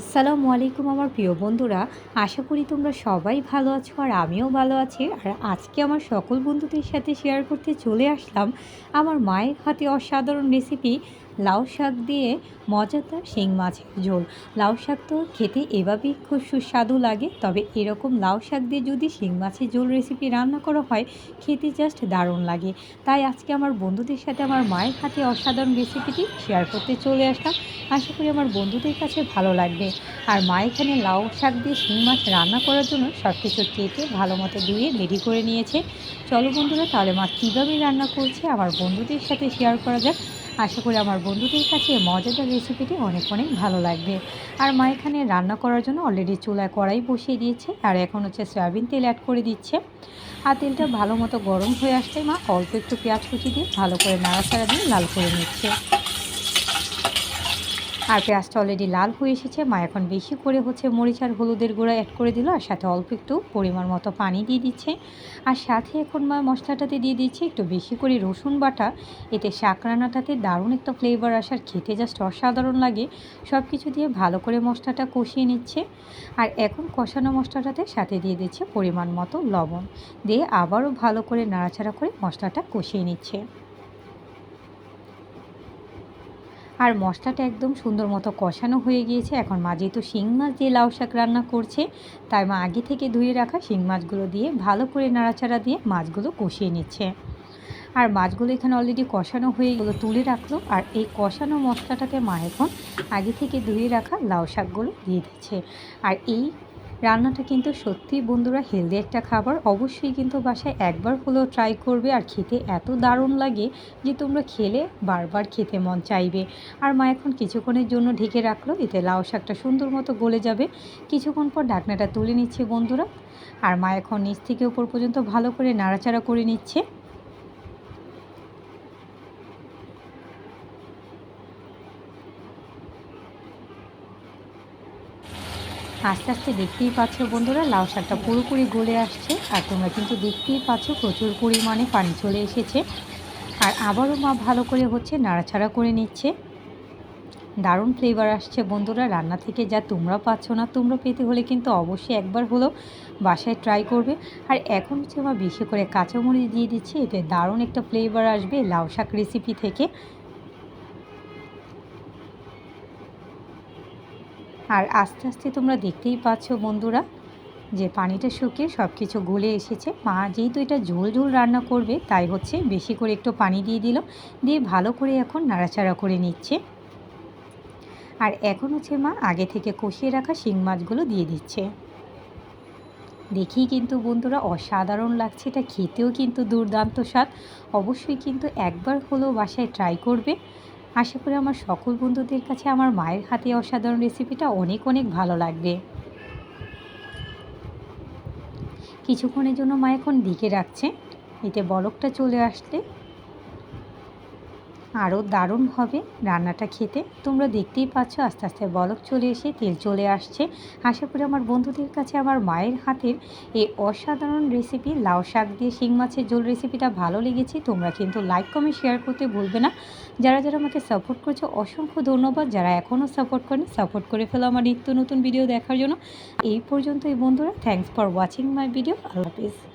আসসালামু আলাইকুম আমার প্রিয় বন্ধুরা। আশা করি তোমরা সবাই ভালো আছো আর আমিও ভালো আছি। আর আজকে আমার সকল বন্ধুদের সাথে শেয়ার করতে চলে আসলাম আমার মায়ের হাতে অসাধারণ রেসিপি লাউ শাক দিয়ে মজাদার শিং মাছের ঝোল। লাউ শাক তো খেতে এভাবেই খুব সুস্বাদু লাগে, তবে এরকম লাউ শাক দিয়ে যদি শিং মাছের ঝোল রেসিপি রান্না করা হয়, খেতে জাস্ট দারুণ লাগে। তাই আজকে আমার বন্ধুদের সাথে আমার মায়ের হাতে অসাধারণ রেসিপিটি শেয়ার করতে চলে আসলাম। আশা করি আমার বন্ধুদের কাছে ভালো লাগবে। আর মা এখানে লাউ শাক দিয়ে শিং মাছ রান্না করার জন্য সব কিছু কেটে ভালো মতো ধুয়ে রেডি করে নিয়েছে। চলো বন্ধুরা, তাহলে মা কীভাবে রান্না করছে আমার বন্ধুদের সাথে শেয়ার করা যাক। আশা করি আমার বন্ধুদের কাছে মজাদার রেসিপিটি অনেক অনেক ভালো লাগবে। আর মা এখানে রান্না করার জন্য অলরেডি চুলায় কড়াই বসিয়ে দিয়েছে, আর এখন হচ্ছে সয়াবিন তেল অ্যাড করে দিচ্ছে। আর তেলটা ভালো মতো গরম হয়ে আসলে মা অল্প একটু পেঁয়াজ কুচি দিয়ে ভালো করে নাড়াচাড়া দিয়ে লাল করে নিচ্ছে। আর পেঁয়াজটা অলরেডি লাল হয়ে এসেছে। মা এখন বেশি করে হচ্ছে মরিচ আর হলুদের গুঁড়া অ্যাড করে দিল আর সাথে অল্প একটু পরিমাণ মতো পানি দিয়ে দিচ্ছে। আর সাথে এখন মা মশলাটাতে দিয়ে দিচ্ছে একটু বেশি করে রসুন বাটা। এতে শাক রান্নাটাতে দারুণ একটা ফ্লেভার আসার খেতে জাস্ট অসাধারণ লাগে। সব কিছু দিয়ে ভালো করে মশলাটা কষিয়ে নিচ্ছে। আর এখন কষানো মশলাটাতে সাথে দিয়ে দিচ্ছে পরিমাণ মতো লবণ। দিয়ে আবারও ভালো করে নাড়াচাড়া করে মশলাটা কষিয়ে নিচ্ছে। আর মশলাটা একদম সুন্দর মতো কষানো হয়ে গিয়েছে। এখন মা যেহেতু শিং মাছ দিয়ে লাউ শাক রান্না করছে, তাই মা আগে থেকে ধুয়ে রাখা শিং মাছগুলো দিয়ে ভালো করে নাড়াচাড়া দিয়ে মাছগুলো কষিয়ে নিচ্ছে। আর মাছগুলো এখানে অলরেডি কষানো হয়ে গেলো, তুলে রাখল। আর এই কষানো মশলাটাকে মা এখন আগে থেকে ধুয়ে রাখা লাউ শাকগুলো দিয়ে দিচ্ছে। আর এই রান্নাটা কিন্তু সত্যি বন্ধুরা হেলদি একটা খাবার। অবশ্যই কিন্তু বাসায় একবার হলেও ট্রাই করবে আর খেতে এত দারুণ লাগে যে তোমরা খেলে বারবার খেতে মন চাইবে। আর মা এখন কিছুক্ষণের জন্য ঢেকে রাখল, এতে লাউ শাকটা সুন্দর মতো গলে যাবে। কিছুক্ষণ পর ঢাকনাটা তুলে নিচ্ছে বন্ধুরা। আর মা এখন নিচ থেকে উপর পর্যন্ত ভালো করে নাড়াচাড়া করে নিচ্ছে। আস্তে আস্তে দেখতেই পাচ্ছ বন্ধুরা, লাউ শাকটা পুরোপুরি গলে আসছে আর তোমরা কিন্তু দেখতেই পাচ্ছ প্রচুর পরিমাণে পানি চলে এসেছে। আর আবারও মা ভালো করে হচ্ছে নাড়াছাড়া করে নিচ্ছে। দারুণ ফ্লেভার আসছে বন্ধুরা, রান্না থেকে যা তোমরা পাচ্ছ না তোমরা পেতে হলে কিন্তু অবশ্যই একবার হলেও বাসায় ট্রাই করবে। আর এখন হচ্ছে মা বেশি করে কাঁচামরিচ দিয়ে দিচ্ছি, এতে দারুণ একটা ফ্লেভার আসবে লাউ শাক রেসিপি থেকে। আর আস্তে আস্তে তোমরা দেখতেই পাচ্ছ বন্ধুরা যে পানিটা শুকিয়ে সব কিছু গলে এসেছে। মা যেহেতু এটা ঝোল ঝোল রান্না করবে, তাই হচ্ছে বেশি করে একটু পানি দিয়ে দিল। দিয়ে ভালো করে এখন নাড়াচাড়া করে নিচ্ছে। আর এখন হচ্ছে মা আগে থেকে কষিয়ে রাখা শিং মাছগুলো দিয়ে দিচ্ছে। দেখি কিন্তু বন্ধুরা অসাধারণ লাগছে, এটা খেতেও কিন্তু দুর্দান্ত স্বাদ। অবশ্যই কিন্তু একবার হলেও বাসায় ট্রাই করবে। আশা করি আমার সকল বন্ধুদের কাছে আমার মায়ের হাতে অসাধারণ রেসিপিটা অনেক অনেক ভালো লাগবে। কিছুক্ষণের জন্য মা এখন দিকে রাখছে। এতে বলকটা চলে আসলে আরও দারুণ হবে রান্নাটা খেতে। তোমরা দেখতেই পাচ্ছ, আস্তে আস্তে বলক চলে এসে তেল চলে আসছে। আশা করি আমার বন্ধুদের কাছে আমার মায়ের হাতের এই অসাধারণ রেসিপি লাউ শাক দিয়ে শিং মাছের ঝোল রেসিপিটা ভালো লেগেছে। তোমরা কিন্তু লাইক কমেন্ট শেয়ার করতে ভুলবে না। যারা যারা আমাকে সাপোর্ট করছ, অসংখ্য ধন্যবাদ। যারা এখনও সাপোর্ট করেনি সাপোর্ট করে ফেলো আমার নিত্য নতুন ভিডিও দেখার জন্য। এই পর্যন্ত এই বন্ধুরা। Thanks for watching my video Allah Hafiz.